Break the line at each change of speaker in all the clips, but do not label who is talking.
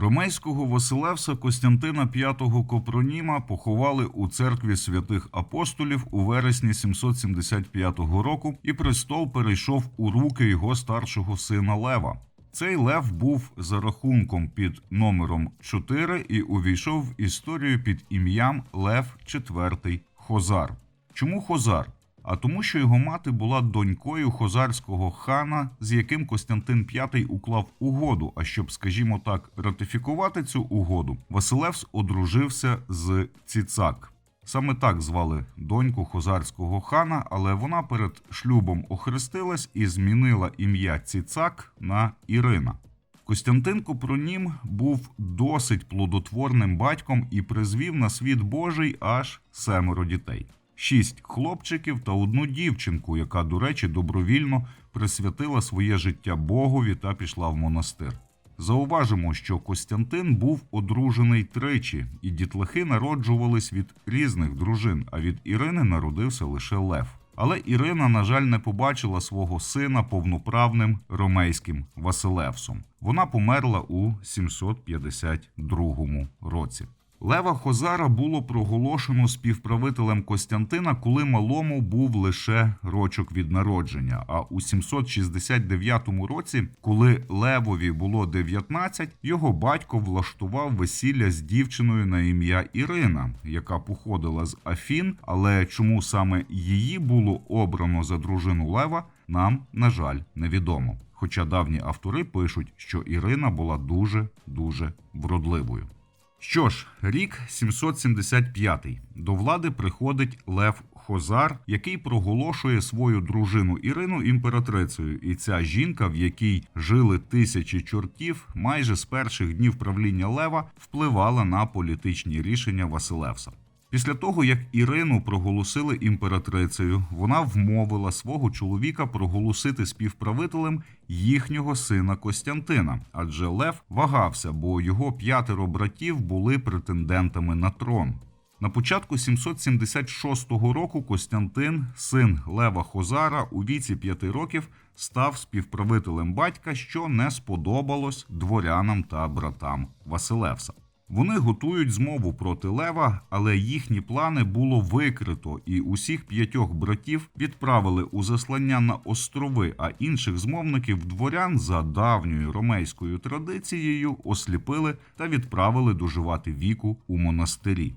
Ромейського Василевса Костянтина V Копроніма поховали у церкві святих апостолів у вересні 775 року, і престол перейшов у руки його старшого сина Лева. Цей лев був за рахунком під номером 4 і увійшов в історію під ім'ям Лев IV Хозар. Чому Хозар? А тому, що його мати була донькою хозарського хана, з яким Костянтин V уклав угоду. А щоб, скажімо так, ратифікувати цю угоду, Василевс одружився з Ціцак. Саме так звали доньку хозарського хана, але вона перед шлюбом охрестилась і змінила ім'я Ціцак на Ірина. Костянтин Копронім був досить плодотворним батьком і призвів на світ Божий аж семеро дітей. Шість хлопчиків та одну дівчинку, яка, до речі, добровільно присвятила своє життя Богові та пішла в монастир. Зауважимо, що Костянтин був одружений тричі, і дітлахи народжувались від різних дружин, а від Ірини народився лише Лев. Але Ірина, на жаль, не побачила свого сина повноправним ромейським Василевсом. Вона померла у 752 році. Лева Хозара було проголошено співправителем Костянтина, коли малому був лише рочок від народження. А у 769 році, коли Левові було 19, його батько влаштував весілля з дівчиною на ім'я Ірина, яка походила з Афін. Але чому саме її було обрано за дружину Лева, нам на жаль невідомо. Хоча давні автори пишуть, що Ірина була дуже дуже вродливою. Що ж, рік 775. До влади приходить Лев Хозар, який проголошує свою дружину Ірину імператрицею. І ця жінка, в якій жили тисячі чортів, майже з перших днів правління Лева впливала на політичні рішення Василевса. Після того, як Ірину проголосили імператрицею, вона вмовила свого чоловіка проголосити співправителем їхнього сина Костянтина, адже Лев вагався, бо його п'ятеро братів були претендентами на трон. На початку 776 року Костянтин, син Лева Хозара, у віці п'яти років став співправителем батька, що не сподобалось дворянам та братам Василевса. Вони готують змову проти Лева, але їхні плани було викрито, і усіх п'ятьох братів відправили у заслання на острови, а інших змовників дворян за давньою ромейською традицією осліпили та відправили доживати віку у монастирі.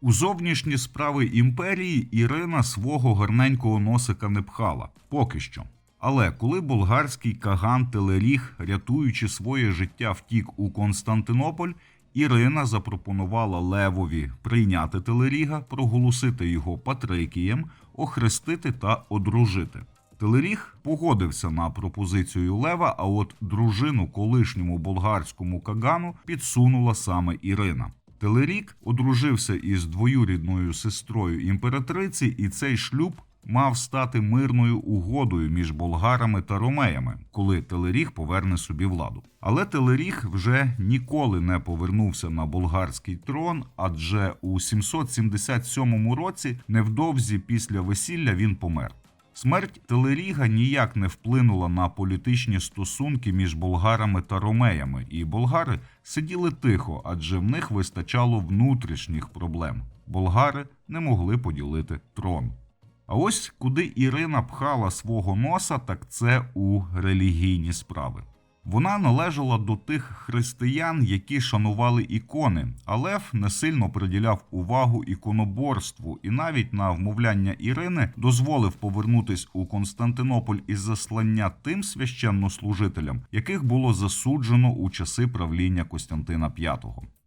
У зовнішні справи імперії Ірина свого гарненького носика не пхала поки що. Але коли болгарський каган Телеріг, рятуючи своє життя, втік у Константинополь, Ірина запропонувала Левові прийняти Телеріга, проголосити його патрикієм, охрестити та одружити. Телеріг погодився на пропозицію Лева, а от дружину колишньому болгарському кагану підсунула саме Ірина. Телерік одружився із двоюрідною сестрою імператриці, і цей шлюб мав стати мирною угодою між болгарами та ромеями, коли Телеріг поверне собі владу. Але Телеріг вже ніколи не повернувся на болгарський трон, адже у 777 році, невдовзі після весілля, він помер. Смерть Телеріга ніяк не вплинула на політичні стосунки між болгарами та ромеями, і болгари сиділи тихо, адже в них вистачало внутрішніх проблем. Болгари не могли поділити трон. А ось куди Ірина пхала свого носа, так це у релігійні справи. Вона належала до тих християн, які шанували ікони, а Лев не сильно приділяв увагу іконоборству, і навіть на вмовляння Ірини дозволив повернутись у Константинополь із заслання тим священнослужителям, яких було засуджено у часи правління Костянтина V.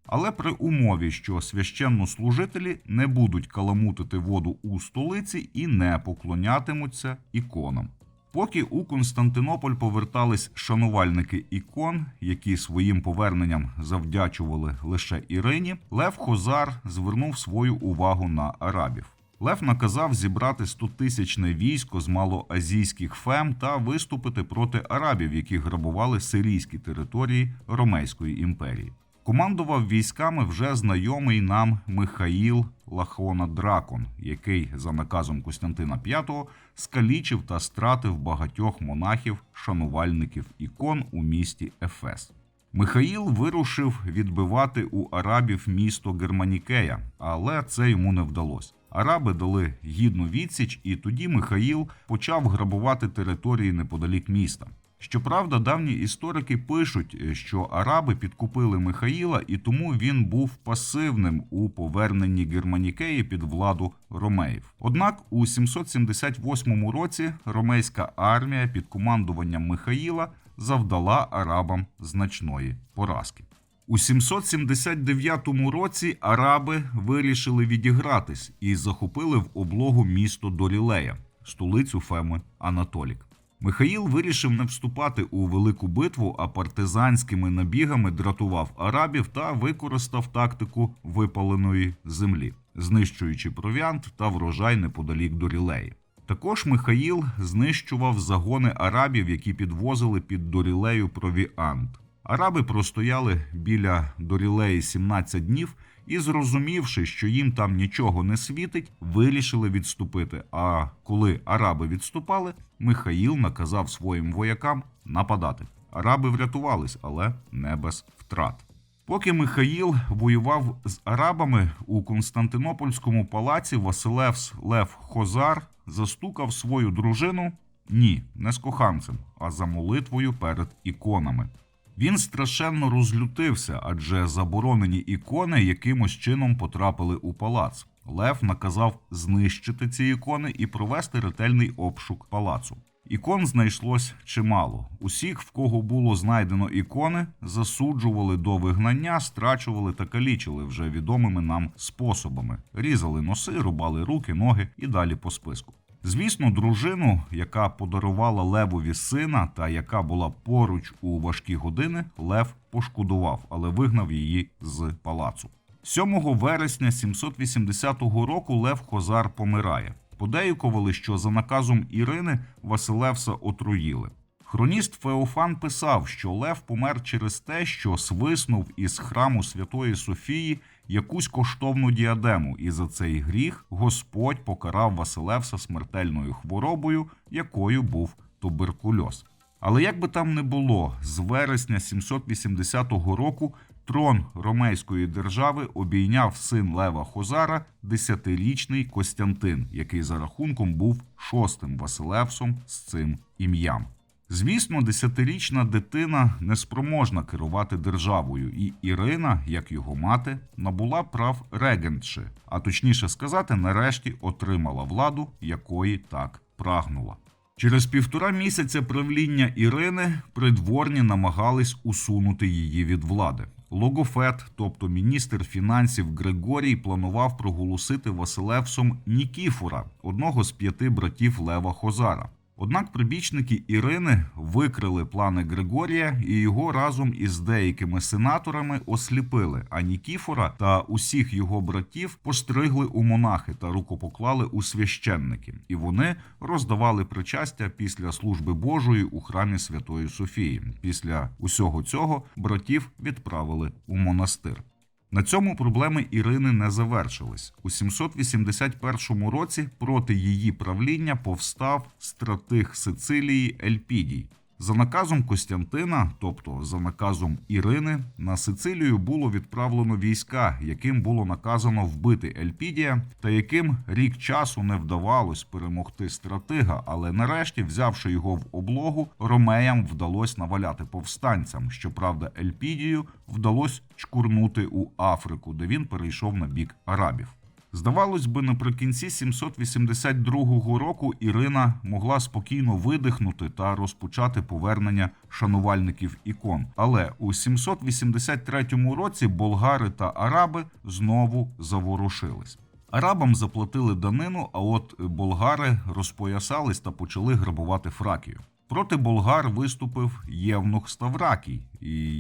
Але при умові, що священнослужителі не будуть каламутити воду у столиці і не поклонятимуться іконам. Поки у Константинополь повертались шанувальники ікон, які своїм поверненням завдячували лише Ірині, Лев Хозар звернув свою увагу на арабів. Лев наказав зібрати стотисячне військо з малоазійських фем та виступити проти арабів, які грабували сирійські території Ромейської імперії. Командував військами вже знайомий нам Михаїл Лахона Дракон, який за наказом Костянтина V скалічив та стратив багатьох монахів, шанувальників ікон у місті Ефес. Михаїл вирушив відбивати у арабів місто Германікея, але це йому не вдалося. Араби дали гідну відсіч, і тоді Михаїл почав грабувати території неподалік міста. Щоправда, давні історики пишуть, е, що араби підкупили Михаїла, і тому він був пасивним у поверненні Германікеї під владу ромеїв. Однак у 778 році ромейська армія під командуванням Михаїла завдала арабам значної поразки. У 779 році араби вирішили відігратись і захопили в облогу місто Дорілея, столицю Феми Анатолік. Михаїл вирішив не вступати у велику битву, а партизанськими набігами дратував арабів та використав тактику випаленої землі, знищуючи провіант та врожай неподалік Дорілеї. Також Михаїл знищував загони арабів, які підвозили під Дорілею провіант. Араби простояли біля Дорілеї 17 днів і, зрозумівши, що їм там нічого не світить, вирішили відступити. А коли араби відступали, Михаїл наказав своїм воякам нападати. Араби врятувались, але не без втрат. Поки Михаїл воював з арабами у Константинопольському палаці, Василевс Лев Хозар застукав свою дружину ні, не з коханцем, а за молитвою перед іконами. Він страшенно розлютився, адже заборонені ікони якимось чином потрапили у палац. Лев наказав знищити ці ікони і провести ретельний обшук палацу. Ікон знайшлось чимало. Усіх, в кого було знайдено ікони, засуджували до вигнання, страчували та калічили вже відомими нам способами: різали носи, рубали руки, ноги і далі по списку. Звісно, дружину, яка подарувала Левові сина та яка була поруч у важкі години, Лев пошкодував, але вигнав її з палацу. 7 вересня 780 року Лев Хозар помирає. Подеюкували, що за наказом Ірини Василевса отруїли. Хроніст Феофан писав, що Лев помер через те, що свиснув із храму Святої Софії якусь коштовну діадему, і за цей гріх Господь покарав Василевса смертельною хворобою, якою був туберкульоз. Але як би там не було, з вересня 780 року трон ромейської держави обійняв син Лева Хозара, десятирічний Костянтин, який за рахунком був шостим Василевсом з цим ім'ям. Звісно, десятирічна дитина неспроможна керувати державою, і Ірина, як його мати, набула прав регентши, а точніше сказати, нарешті отримала владу, якої так прагнула. Через півтора місяця правління Ірини придворні намагались усунути її від влади. Логофет, тобто міністр фінансів Григорій, планував проголосити Василевсом Нікіфора, одного з п'яти братів Лева Хозара. Однак прибічники Ірини викрили плани Григорія і його разом із деякими сенаторами осліпили. А Нікіфора та усіх його братів постригли у монахи та рукопоклали у священники, і вони роздавали причастя після служби Божої у храмі Святої Софії. Після усього цього братів відправили у монастир. На цьому проблеми Ірини не завершились. У 781 році проти її правління повстав стратиг Сицилії Ельпідій. За наказом Костянтина, тобто за наказом Ірини, на Сицилію було відправлено війська, яким було наказано вбити Ельпідія, та яким рік часу не вдавалось перемогти стратига. Але нарешті, взявши його в облогу, ромеям вдалося наваляти повстанцям. Щоправда, Ельпідію вдалося чкурнути у Африку, де він перейшов на бік арабів. Здавалось би, наприкінці 782 року Ірина могла спокійно видихнути та розпочати повернення шанувальників ікон. Але у 783 році болгари та араби знову заворушились. Арабам заплатили данину, а от болгари розпоясались та почали грабувати Фракію. Проти болгар виступив Євнух Ставракій,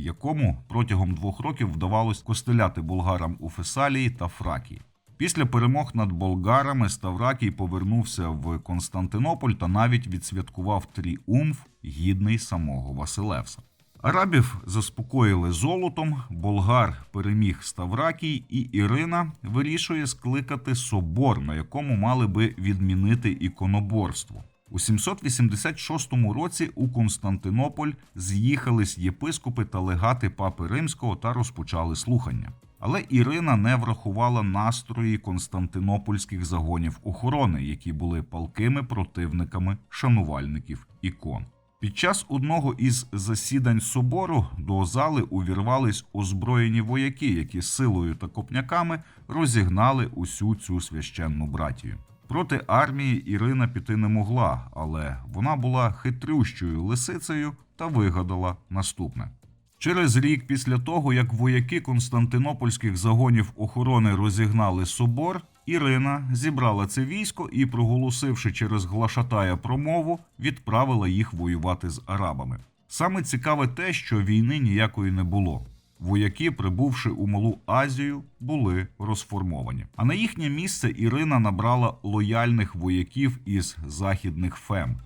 якому протягом двох років вдавалось костеляти болгарам у Фесалії та Фракії. Після перемог над болгарами Ставракій повернувся в Константинополь та навіть відсвяткував тріумф, гідний самого Василевса. Арабів заспокоїли золотом, болгар переміг Ставракій, і Ірина вирішує скликати собор, на якому мали би відмінити іконоборство. У 786 році у Константинополь з'їхались єпископи та легати папи римського та розпочали слухання. Але Ірина не врахувала настрої константинопольських загонів охорони, які були палкими противниками шанувальників ікон. Під час одного із засідань собору до зали увірвались озброєні вояки, які силою та копняками розігнали усю цю священну братію. Проти армії Ірина піти не могла, але вона була хитрющою лисицею та вигадала наступне. Через рік після того, як вояки константинопольських загонів охорони розігнали собор, Ірина зібрала це військо і, проголосивши через глашатая промову, відправила їх воювати з арабами. Саме цікаве те, що війни ніякої не було. Вояки, прибувши у Малу Азію, були розформовані. А на їхнє місце Ірина набрала лояльних вояків із західних фем.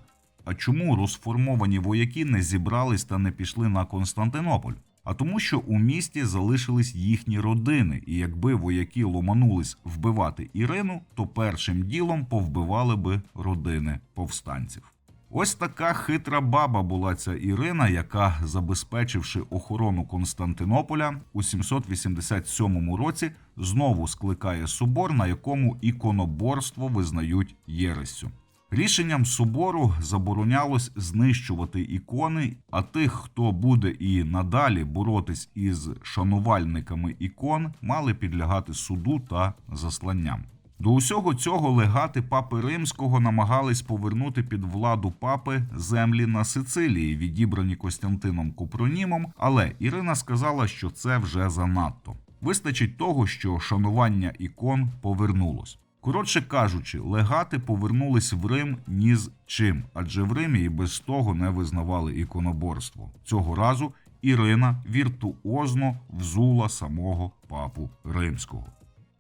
А чому розформовані вояки не зібрались та не пішли на Константинополь? А тому, що у місті залишились їхні родини, і якби вояки ломанулись вбивати Ірину, то першим ділом повбивали би родини повстанців. Ось така хитра баба була ця Ірина, яка, забезпечивши охорону Константинополя у 787 році, знову скликає собор, на якому іконоборство визнають єресю. Рішенням собору заборонялось знищувати ікони, а тих, хто буде і надалі боротись із шанувальниками ікон, мали підлягати суду та засланням. До усього цього легати папи римського намагались повернути під владу папи землі на Сицилії, відібрані Костянтином Купронімом, але Ірина сказала, що це вже занадто. Вистачить того, що шанування ікон повернулось. Коротше кажучи, легати повернулись в Рим ні з чим, адже в Римі і без того не визнавали іконоборство. Цього разу Ірина віртуозно взула самого папу римського.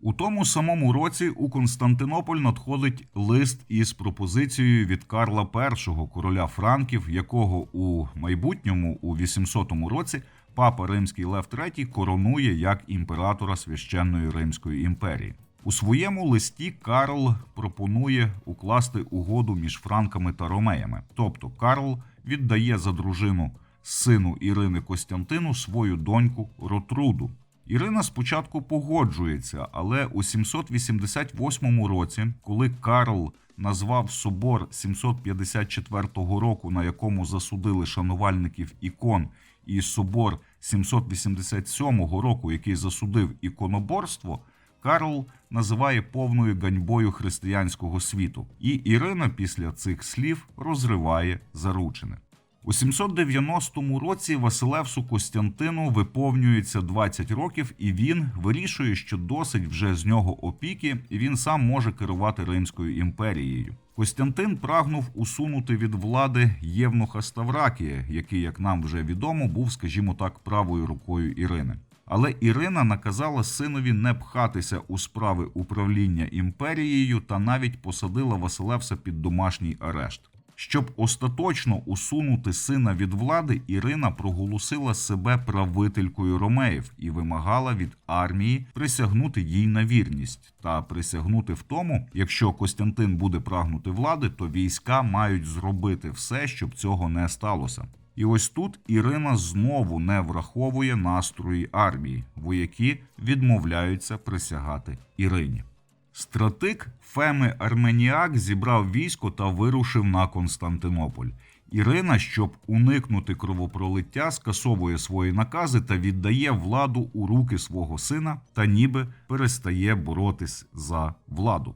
У тому самому році у Константинополь надходить лист із пропозицією від Карла І, короля Франків, якого у майбутньому, у 800 році, папа Римський Лев III коронує як імператора священної Римської імперії. У своєму листі Карл пропонує укласти угоду між франками та ромеями. Тобто Карл віддає за дружину сину Ірини Костянтину свою доньку Ротруду. Ірина спочатку погоджується, але у 788 році, коли Карл назвав собор 754 року, на якому засудили шанувальників ікон, і собор 787 року, який засудив іконоборство, Карл називає повною ганьбою християнського світу, і Ірина після цих слів розриває заручини. У 790 році Василевсу Костянтину виповнюється 20 років, і він вирішує, що досить вже з нього опіки, і він сам може керувати Римською імперією. Костянтин прагнув усунути від влади Євнуха Ставракія, який, як нам вже відомо, був, скажімо так, правою рукою Ірини. Але Ірина наказала синові не пхатися у справи управління імперією та навіть посадила Василевса під домашній арешт. Щоб остаточно усунути сина від влади, Ірина проголосила себе правителькою Ромеїв і вимагала від армії присягнути їй на вірність та присягнути в тому, якщо Костянтин буде прагнути влади, то війська мають зробити все, щоб цього не сталося. І ось тут Ірина знову не враховує настрої армії. Вояки відмовляються присягати Ірині. Стратик Феми Арменіак зібрав військо та вирушив на Константинополь. Ірина, щоб уникнути кровопролиття, скасовує свої накази та віддає владу у руки свого сина та ніби перестає боротись за владу.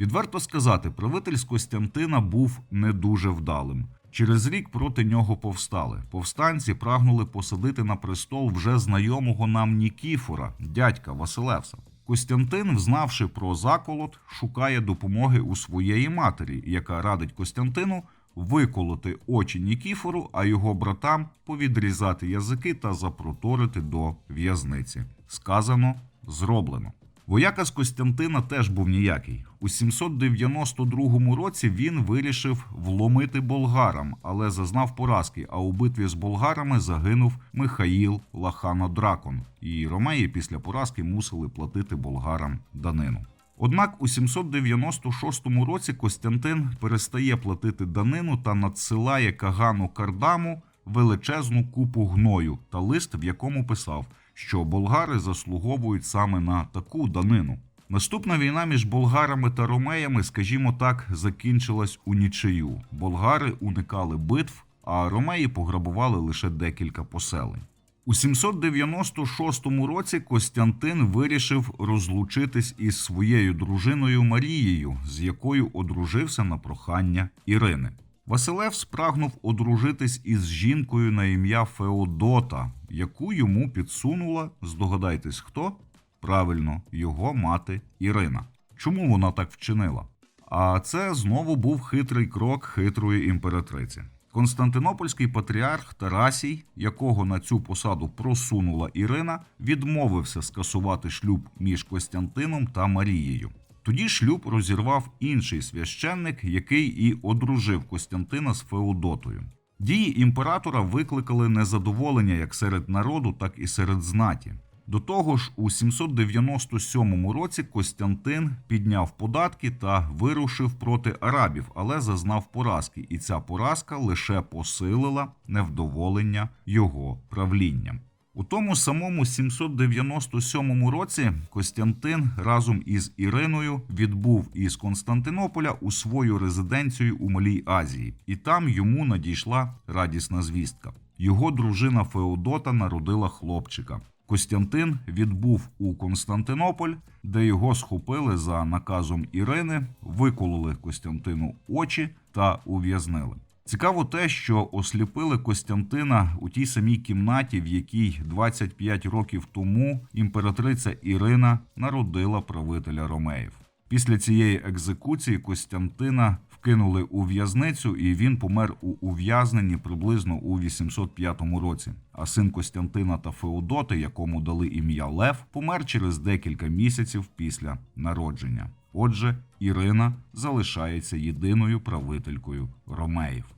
Відверто сказати, правитель з Костянтина був не дуже вдалим. Через рік проти нього повстали. Повстанці прагнули посадити на престол вже знайомого нам Нікіфора, дядька Василевса. Костянтин, взнавши про заколот, шукає допомоги у своєї матері, яка радить Костянтину виколоти очі Нікіфору, а його братам повідрізати язики та запроторити до в'язниці. Сказано, зроблено. Вояка з Костянтина теж був ніякий. У 792 році він вирішив вломити болгарам, але зазнав поразки. А у битві з болгарами загинув Михаїл Лахано Дракон. І ромеї після поразки мусили платити болгарам данину. Однак у 796 році Костянтин перестає платити данину та надсилає Кагану Кардаму величезну купу гною та лист, в якому писав, що болгари заслуговують саме на таку данину. Наступна війна між болгарами та ромеями, скажімо так, закінчилась у нічию. Болгари уникали битв, а ромеї пограбували лише декілька поселень. У 796 році Костянтин вирішив розлучитись із своєю дружиною Марією, з якою одружився на прохання Ірини. Василев спрагнув одружитись із жінкою на ім'я Феодота, яку йому підсунула, здогадайтесь хто? Правильно, його мати Ірина. Чому вона так вчинила? А це знову був хитрий крок хитрої імператриці. Константинопольський патріарх Тарасій, якого на цю посаду просунула Ірина, відмовився скасувати шлюб між Костянтином та Марією. Тоді шлюб розірвав інший священник, який і одружив Костянтина з Феодотою. Дії імператора викликали незадоволення як серед народу, так і серед знаті. До того ж, у 797 році Костянтин підняв податки та вирушив проти арабів, але зазнав поразки, і ця поразка лише посилила невдоволення його правлінням. У тому самому 797 році Костянтин разом із Іриною відбув із Константинополя у свою резиденцію у Малій Азії, і там йому надійшла радісна звістка. Його дружина Феодота народила хлопчика. Костянтин відбув у Константинополь, де його схопили за наказом Ірини, викололи Костянтину очі та ув'язнили. Цікаво те, що осліпили Костянтина у тій самій кімнаті, в якій 25 років тому імператриця Ірина народила правителя Ромеїв. Після цієї екзекуції Костянтина вкинули у в'язницю, і він помер у ув'язненні приблизно у 805 році. А син Костянтина та Феодоти, якому дали ім'я Лев, помер через декілька місяців після народження. Отже, Ірина залишається єдиною правителькою Ромеїв.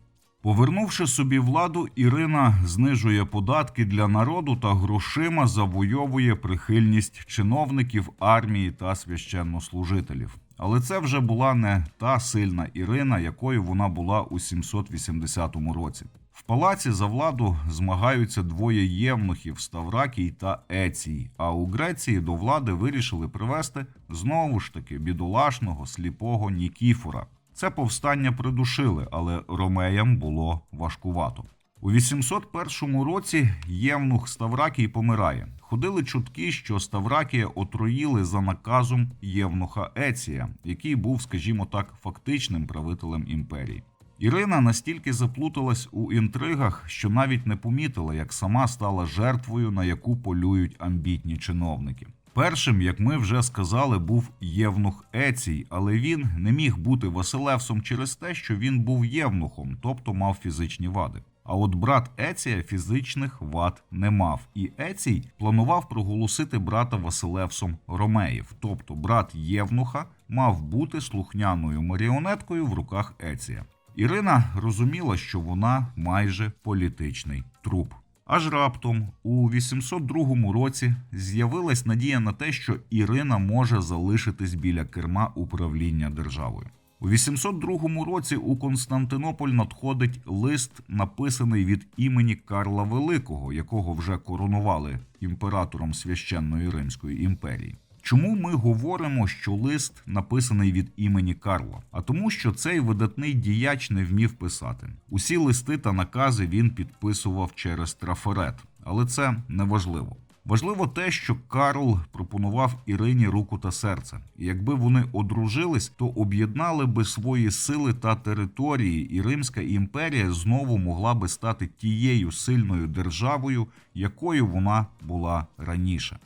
Повернувши собі владу, Ірина знижує податки для народу та грошима завойовує прихильність чиновників, армії та священнослужителів. Але це вже була не та сильна Ірина, якою вона була у 780 році. В палаці за владу змагаються двоє євнухів Ставракій та Ецій. А у Греції до влади вирішили привести знову ж таки бідолашного сліпого Нікіфора. Це повстання придушили, але ромеям було важкувато. У 801 році Євнух Ставракій помирає. Ходили чутки, що Ставракія отруїли за наказом Євнуха Еція, який був, скажімо так, фактичним правителем імперії. Ірина настільки заплуталась у інтригах, що навіть не помітила, як сама стала жертвою, на яку полюють амбітні чиновники. Першим, як ми вже сказали, був Євнух Ецій, але він не міг бути Василевсом через те, що він був євнухом, тобто мав фізичні вади. А от брат Еція фізичних вад не мав, і Ецій планував проголосити брата Василевсом Ромеїв, тобто брат Євнуха мав бути слухняною маріонеткою в руках Еція. Ірина розуміла, що вона майже політичний труп. Аж раптом, у 802 році, з'явилась надія на те, що Ірина може залишитись біля керма управління державою. У 802 році у Константинополь надходить лист, написаний від імені Карла Великого, якого вже коронували імператором священної Римської імперії. Чому ми говоримо, що лист написаний від імені Карла? А тому, що цей видатний діяч не вмів писати. Усі листи та накази він підписував через трафарет, але це не важливо. Важливо те, що Карл пропонував Ірині руку та серце. І якби вони одружились, то об'єднали би свої сили та території, і Римська імперія знову могла би стати тією сильною державою, якою вона була раніше.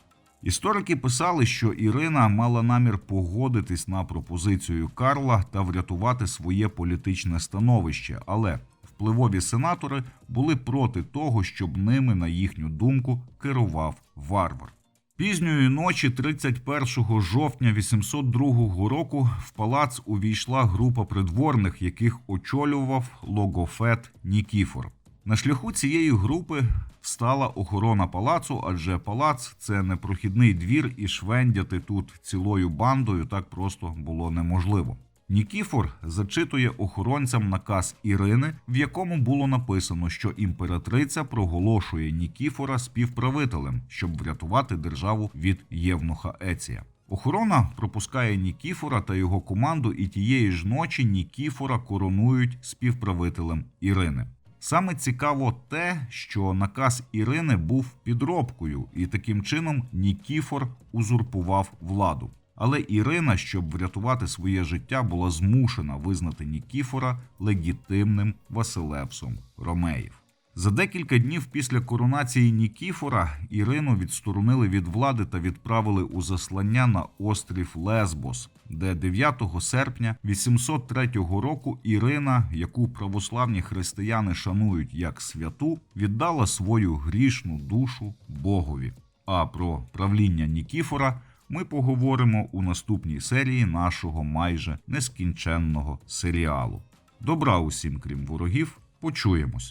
Історики писали, що Ірина мала намір погодитись на пропозицію Карла та врятувати своє політичне становище, але впливові сенатори були проти того, щоб ними, на їхню думку, керував варвар. Пізньої ночі, 31 жовтня 802 року, в палац увійшла група придворних, яких очолював логофет Нікіфор. На шляху цієї групи стала охорона палацу, адже палац це непрохідний двір, і швендяти тут цілою бандою так просто було неможливо. Нікіфор зачитує охоронцям наказ Ірини, в якому було написано, що імператриця проголошує Нікіфора співправителем, щоб врятувати державу від Євнуха Еція. Охорона пропускає Нікіфора та його команду, і тієї ж ночі Нікіфора коронують співправителем Ірини. Саме цікаво те, що наказ Ірини був підробкою, і таким чином Нікіфор узурпував владу. Але Ірина, щоб врятувати своє життя, була змушена визнати Нікіфора легітимним Василевсом Ромеїв. За декілька днів після коронації Нікіфора Ірину відсторонили від влади та відправили у заслання на острів Лесбос, де 9 серпня 803 року Ірина, яку православні християни шанують як святу, віддала свою грішну душу Богові. А про правління Нікіфора ми поговоримо у наступній серії нашого майже нескінченного серіалу. Добра усім, крім ворогів, почуємось.